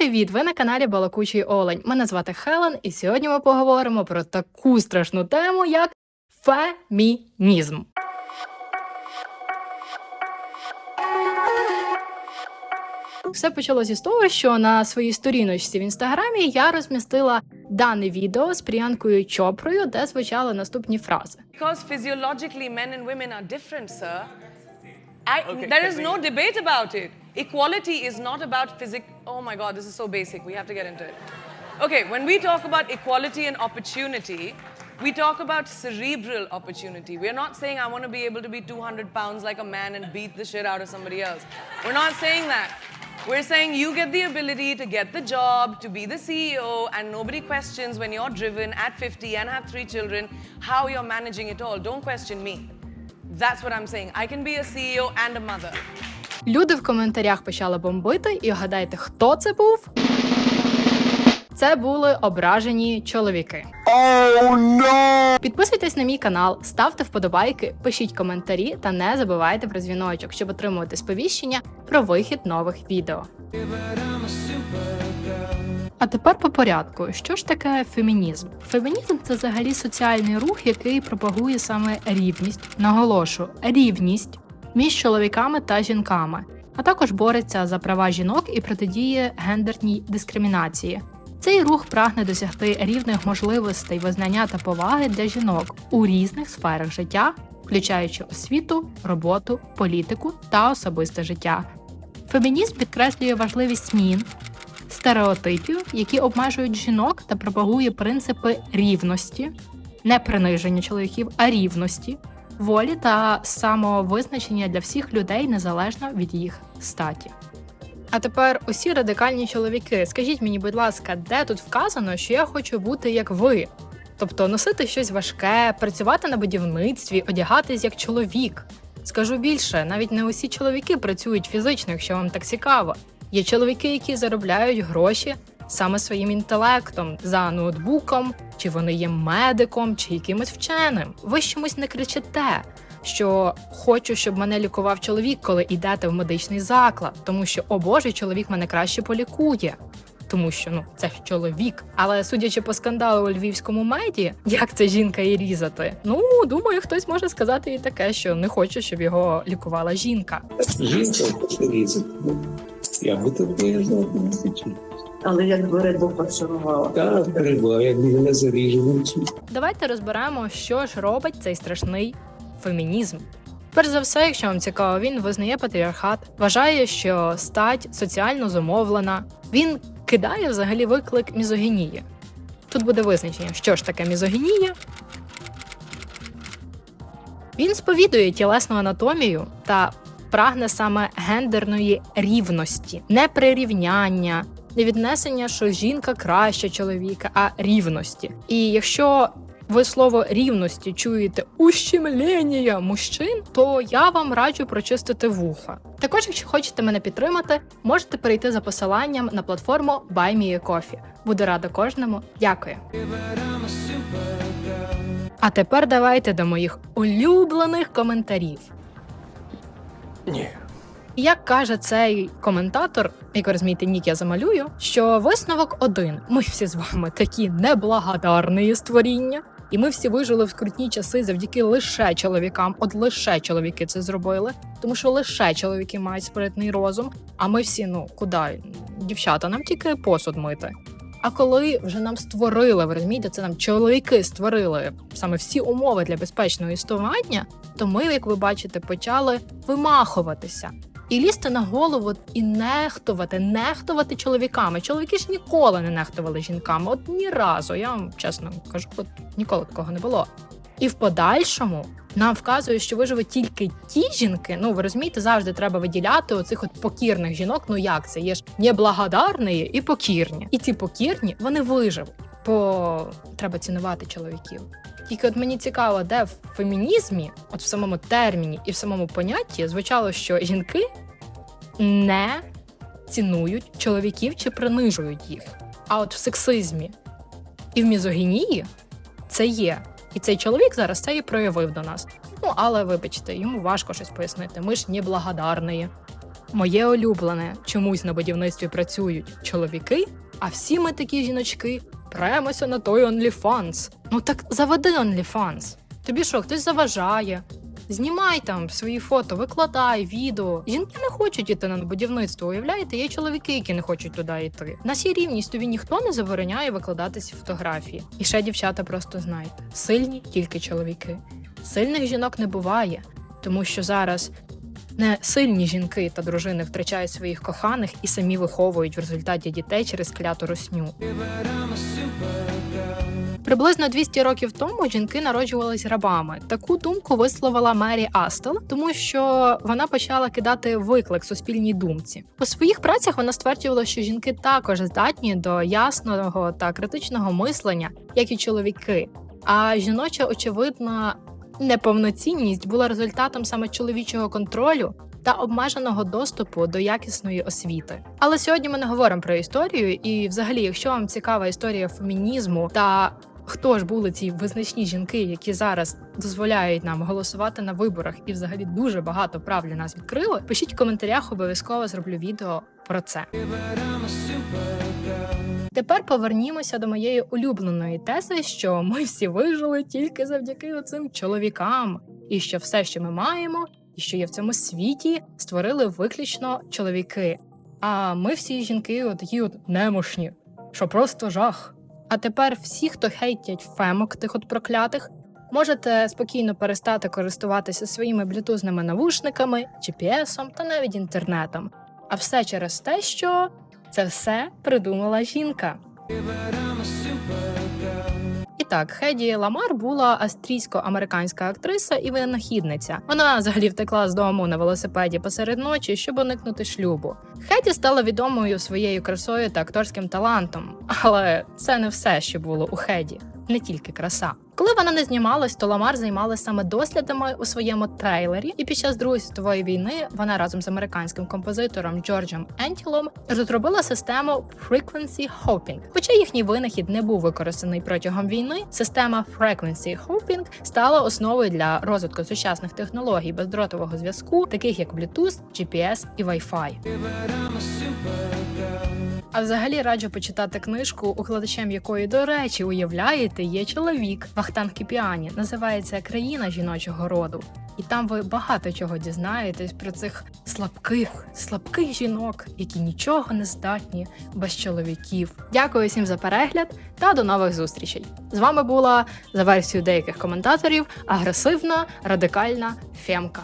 привіт! Ви на каналі Балакучий Олень. Мене звати Хелен, і сьогодні ми поговоримо про таку страшну тему, як фемінізм. Все почалося з того, що на своїй сторіночці в інстаграмі я розмістила дане відео з Пріянкою Чопрою, де звучали наступні фрази. Because physiologically, men and women are different, sir. I, Okay, there is no debate about it. Equality is not about physic. Oh my God, this is so basic. We have to get into it. Okay, when we talk about equality and opportunity, we talk about cerebral opportunity. We're not saying I want to be able to be 200 pounds like a man and beat the shit out of somebody else. We're not saying that. We're saying you get the ability to get the job, to be the CEO, and nobody questions when you're driven at 50 and have three children how you're managing it all. Don't question me. That's what I'm saying. I can be a CEO and a mother. Люди в коментарях почали бомбити, і гадайте, хто це був? Це були ображені чоловіки. Підписуйтесь на мій канал, ставте вподобайки, пишіть коментарі та не забувайте про дзвіночок, щоб отримувати сповіщення про вихід нових відео. А тепер по порядку. Що ж таке фемінізм? Фемінізм це взагалі соціальний рух, який пропагує саме рівність, наголошу, рівність між чоловіками та жінками, а також бореться за права жінок і протидіє гендерній дискримінації. Цей рух прагне досягти рівних можливостей визнання та поваги для жінок у різних сферах життя, включаючи освіту, роботу, політику та особисте життя. Фемінізм підкреслює важливість змін, стереотипів, які обмежують жінок та пропагує принципи рівності, не приниження чоловіків, а рівності, волі та самовизначення для всіх людей незалежно від їх статі. А тепер усі радикальні чоловіки, скажіть мені, будь ласка, де тут вказано, що я хочу бути як ви? Тобто носити щось важке, працювати на будівництві, одягатись як чоловік. Скажу більше, навіть не усі чоловіки працюють фізично, якщо вам так цікаво. Є чоловіки, які заробляють гроші саме своїм інтелектом за ноутбуком, чи вони є медиком, чи якимось вченим. Ви чомусь не кричите, що хочу, щоб мене лікував чоловік, коли йдете в медичний заклад, тому що о Боже, чоловік мене краще полікує. Тому що ну це ж чоловік. Але судячи по скандалу у львівському меді, як це жінка і різати, ну думаю, хтось може сказати і таке, що не хоче, щоб його лікувала жінка. Жінка різати. Я би не хотів. Але якби Bull фарширувала. Так, треба, як мене заріжу. Давайте розберемо, що ж робить цей страшний фемінізм. Перш за все, якщо вам цікаво, він визнає патріархат, вважає, що стать соціально зумовлена. Він кидає взагалі виклик мізогінії. Тут буде визначення, що ж таке мізогінія. Він сповідує тілесну анатомію та прагне саме гендерної рівності, не прирівняння, не віднесення, що жінка краще чоловіка, а рівності. І якщо ви слово рівності чуєте ущемлення мужчин, то я вам раджу прочистити вуха. Також, якщо хочете мене підтримати, можете перейти за посиланням на платформу BuyMeACoffee. Буду рада кожному. Дякую. А тепер давайте до моїх улюблених коментарів. Ні. І Як каже цей коментатор, як ви розумієте, нік я замалюю, що висновок один: ми всі з вами такі неблагодарні створіння, і ми всі вижили в скрутні часи завдяки лише чоловікам. От лише чоловіки це зробили, тому що лише чоловіки мають спритний розум. А ми всі, ну куди? Дівчата, нам тільки посуд мити. А коли вже нам створили, ви розумієте, це нам чоловіки створили саме всі умови для безпечного існування, то ми, як ви бачите, почали вимахуватися. І лізти на голову і нехтувати, нехтувати чоловіками. Чоловіки ж ніколи не нехтували жінками. От ні разу, я вам чесно кажу, от ніколи такого не було. І в подальшому нам вказує, що виживуть тільки ті жінки. Ну ви розумієте, завжди треба виділяти оцих от покірних жінок. Ну як це? Є ж неблагодарні і покірні. І ці покірні вони виживуть, бо треба цінувати чоловіків. Тільки от мені цікаво, де в фемінізмі, от в самому терміні і в самому понятті звучало, що жінки не цінують чоловіків чи принижують їх. А от в сексизмі і в мізогінії це є. І цей чоловік зараз це і проявив до нас. Ну але вибачте, йому важко щось пояснити. Ми ж неблагодарні. Моє улюблене чомусь на будівництві працюють чоловіки, а всі ми такі жіночки премося на той OnlyFans. Ну так заведи OnlyFans. Тобі що, хтось заважає? Знімай там свої фото, викладай відео. Жінки не хочуть іти на будівництво. Уявляєте, є чоловіки, які не хочуть туди йти. На сій рівність тобі ніхто не забороняє викладати ці фотографії. І ще дівчата просто знайте: сильні тільки чоловіки. Сильних жінок не буває, тому що зараз не сильні жінки та дружини втрачають своїх коханих і самі виховують в результаті дітей через кляту росню. Приблизно 200 років тому жінки народжувались рабами. Таку думку висловила Мері Астел, тому що вона почала кидати виклик суспільній думці. У своїх працях вона стверджувала, що жінки також здатні до ясного та критичного мислення, як і чоловіки. А жіноча очевидна неповноцінність була результатом саме чоловічого контролю та обмеженого доступу до якісної освіти. Але сьогодні ми не говоримо про історію, і взагалі, якщо вам цікава історія фемінізму та хто ж були ці визначні жінки, які зараз дозволяють нам голосувати на виборах, і взагалі дуже багато прав для нас відкрили, пишіть в коментарях, обов'язково зроблю відео про це. Тепер повернімося до моєї улюбленої тези, що ми всі вижили тільки завдяки оцим чоловікам, і що все, що ми маємо, і що є в цьому світі, створили виключно чоловіки. А ми всі жінки, отакі от немощні, що просто жах. А тепер всі, хто хейтять фемок тих от проклятих, можете спокійно перестати користуватися своїми блютузними навушниками, GPS та навіть інтернетом. А все через те, що це все придумала жінка. І так, Хеді Ламар була австрійсько-американська актриса і винахідниця. Вона взагалі втекла з дому на велосипеді посеред ночі, щоб уникнути шлюбу. Хеді стала відомою своєю красою та акторським талантом, але це не все, що було у Хеді, не тільки краса. Коли вона не знімалась, то Ламар займалася саме дослідами у своєму трейлері, і під час Другої світової війни вона разом з американським композитором Джорджем Ентілом розробила систему Frequency Hopping. Хоча їхній винахід не був використаний протягом війни, система Frequency Hopping стала основою для розвитку сучасних технологій бездротового зв'язку, таких як Bluetooth, GPS і Wi-Fi. А взагалі раджу почитати книжку, укладачем якої, до речі, уявляєте, є чоловік Вахтанг Кіпіані. Називається Країна жіночого роду. І там ви багато чого дізнаєтесь про цих слабких, слабких жінок, які нічого не здатні без чоловіків. Дякую всім за перегляд та до нових зустрічей. З вами була за версією деяких коментаторів агресивна радикальна фемка.